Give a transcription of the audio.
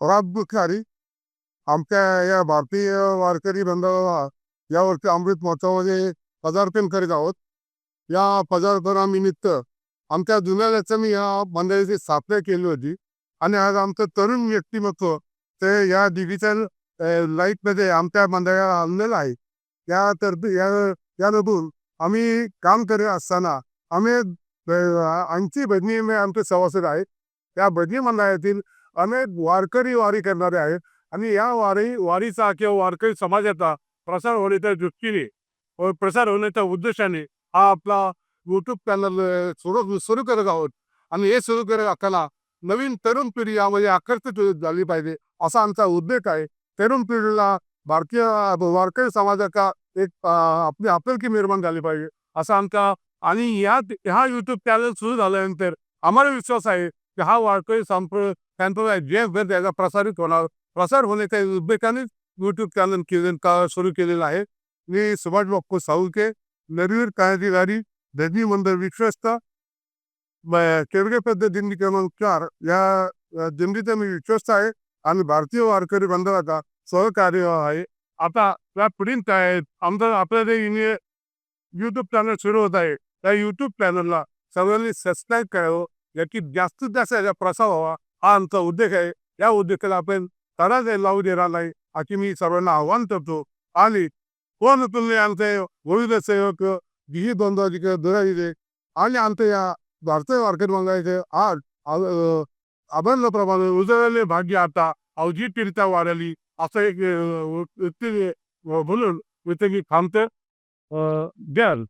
पराभूतकारी आमच्या या भारतीय वारकरी बांधवाला यावरती अमृत महोत्सवामध्ये पदार्पण करीत आहोत. या पदार्पणानिमित्त आमच्या जुन्या मी या मंडळाची स्थापना केली होती. आणि आज आमचं तरुण व्यक्तिमत्व ते या डिजिटल लाईफमध्ये आमच्या मंडळाला आणलेलं आहे. या तर या यामधून आम्ही काम करत असताना आम्ही आमची भजनी आमचे सभासद आहे. त्या भजनी मंडळातील अनेक वारकरी वारी करणारे आहेत. आणि या वारी वारीचा किंवा वारकरी समाजाचा प्रसार होण्याच्या दृष्टीने प्रसार होण्याच्या उद्देशाने हा आपला युट्यूब चॅनल सुरू सुरू करत आहोत. आणि हे सुरू करत असताना नवीन तरुण पिढी यामध्ये आकर्षित झाली पाहिजे असा आमचा उद्देश आहे. तरुण पिढीला भारतीय वारकरी समाजाचा एक आपली आपुलकी निर्माण झाली पाहिजे असा आमचा आणि या हा युट्यूब चॅनल सुरू झाल्यानंतर आम्हाला विश्वास आहे की हा वारकरी संप त्यांचा जे त्याचा प्रसारित होणार प्रसार होण्याच्या उद्देशाने यूट्यूब चॅनल केले का सुरू केलेलं आहे. मी सुभाष बाप्पू साळुके नरवीर क्रांतिकारी धनी मंदिर विश्वस्त केरगे पद्धतीने क्रमांक चार. या दिंडीचा मी विश्वस्त आहे आणि भारतीय वारकरी बांधवाचा सहकार्य आहे. आता त्या पुढील काय आमचं आपल्या जे युट्यूब चॅनल सुरू होत आहे. त्या युट्यूब चॅनलला सर्वांनी सबस्क्राईब करावं. याची जास्तीत जास्त याचा प्रसार व्हावा. हा आमचा उद्देश आहे. या उद्देशाला आपण तडाच लावू देणार नाही अशी मी सर्वांना आव्हान करतो. आणि कोण तुम्ही आमचे गोविंद सेवक गिही द्वंद्वाधिक दुराजिते आणि आमच्या या भारतीय मार्केट मंगायचे आज अभंगप्रमाणे उजळले भाग्य आता अवजी तीर्था वाढली. असं एक व्यक्ती बोलून इथे मी थांबते. द्याल.